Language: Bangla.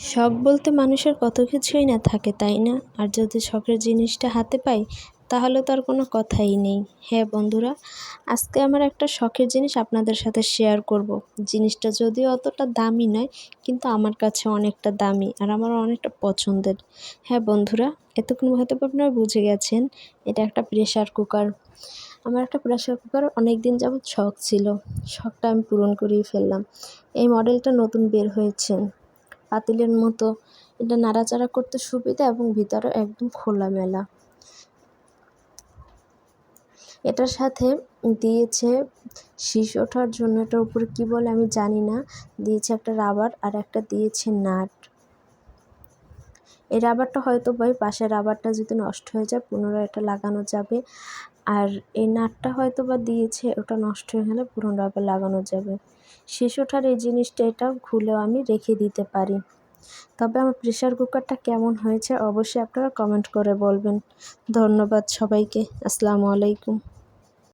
শখ বলতে মানুষের কত কিছুই না থাকে, তাই না? আর যদি শখের জিনিসটা হাতে পাই, তাহলে তো আর কোনো কথাই নেই। হ্যাঁ বন্ধুরা, আজকে আমার একটা শখের জিনিস আপনাদের সাথে শেয়ার করব। জিনিসটা যদিও অতটা দামি নয়, কিন্তু আমার কাছে অনেকটা দামি আর আমার অনেকটা পছন্দের। হ্যাঁ বন্ধুরা, এতক্ষণ হয়তো আপনারা বুঝে গেছেন, এটা একটা প্রেশার কুকার আমার একটা প্রেশার কুকার অনেক দিন যাবৎ শখ ছিল। শখটা আমি পূরণ করেই ফেললাম। এই মডেলটা নতুন বের হয়েছে। পাতিলের মতো। এটা নাড়াচাড়া করতে সুবিধা এবং ভিতরে একদম খোলামেলা। এটার সাথে দিয়েছে শীষ ওঠার জন্য। এটার উপরে কী বলে আমি জানি না। দিয়েছে একটা রাবার আর একটা দিয়েছে নাট। এই রাবারটা হয়তো বা পাশের রাবারটা যদি নষ্ট হয়ে যায়, পুনরায় এটা লাগানো যাবে। আর এই নাটটা হয়তো বা দিয়েছে, ওটা নষ্ট হয়ে গেলে পুনরায় লাগানো যাবে। ওঠার এই জিনিসটা এটা খুলেও আমি রেখে দিতে পারি। তবে আমার প্রেশার কুকারটা কেমন হয়েছে অবশ্যই আপনারা কমেন্ট করে বলবেন। ধন্যবাদ সবাইকে, আসসালামু আলাইকুম।